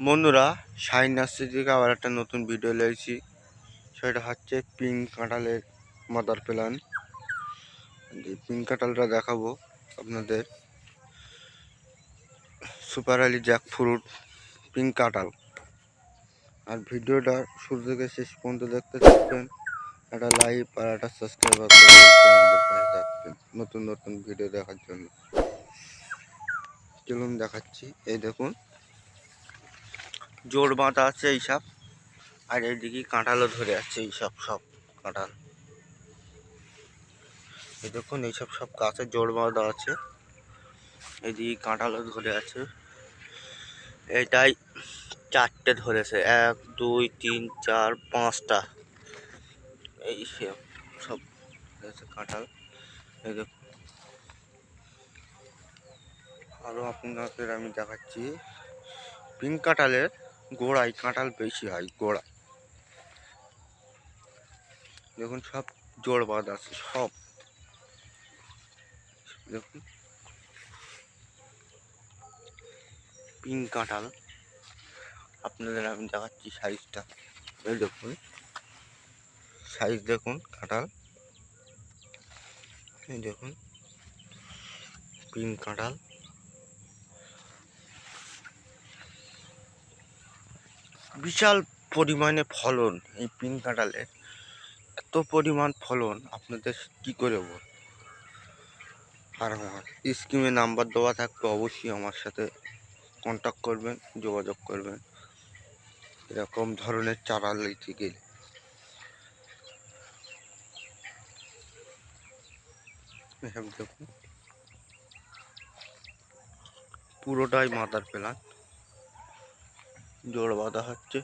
বন্ধুরা sign nursery থেকে আবার একটা নতুন ভিডিও লেগেছি সেটা হচ্ছে পিঙ্ক কাঁঠালের মাদার প্ল্যান। পিঙ্ক কাঁঠালটা দেখাবো আপনাদের। Super early jackfruit pink কাঁঠাল। আর ভিডিওটা শুরু থেকে শেষ পর্যন্ত দেখতে থাকবেন। একটা লাইক আর একটা পাশে থাকবেন। নতুন নতুন ভিডিও দেখার জন্য। চলুন দেখাচ্ছি। এই দেখুন। জোর বাঁধা আছে এইসব। আর এইদিকে কাঁঠালও ধরে আছে এইসব সব কাঁঠাল। এই দেখুন, এইসব সব গাছে জোর বাঁধা আছে। এইদিকে কাঁঠালও ধরে আছে। এটাই চারটে ধরেছে। এক, দুই, তিন, চার, পাঁচটা। এই সব কাঁঠাল। এই দেখুন। আরও আপনাদের আমি দেখাচ্ছি। পিঙ্ক কাঁঠালের গোড়ায়, কাঁঠাল বেশি হয় গোড়া দেখুন, সব জোড় বাঁধ আছে, সব। দেখুন। পিঙ্ক কাঁঠাল। আপনাদের আমি দেখাচ্ছি সাইজটা। এই দেখুন। সাইজ দেখুন, কাঁঠাল। এই দেখুন। পিঙ্ক কাঁঠাল। বিশাল পরিমাণে ফলন এই পিন কাঁঠালের এত পরিমাণ ফলন, আপনাদের কি করে বল আর আমার স্কিমে নাম্বার দেওয়া থাকবে, অবশ্যই আমার সাথে কন্ট্যাক্ট করবেন, যোগাযোগ করবেন। এরকম ধরনের চারা নিতে গেলে। দেখুন। পুরোটাই মাথার প্ল্যান জোড় বাঁধা হচ্ছে।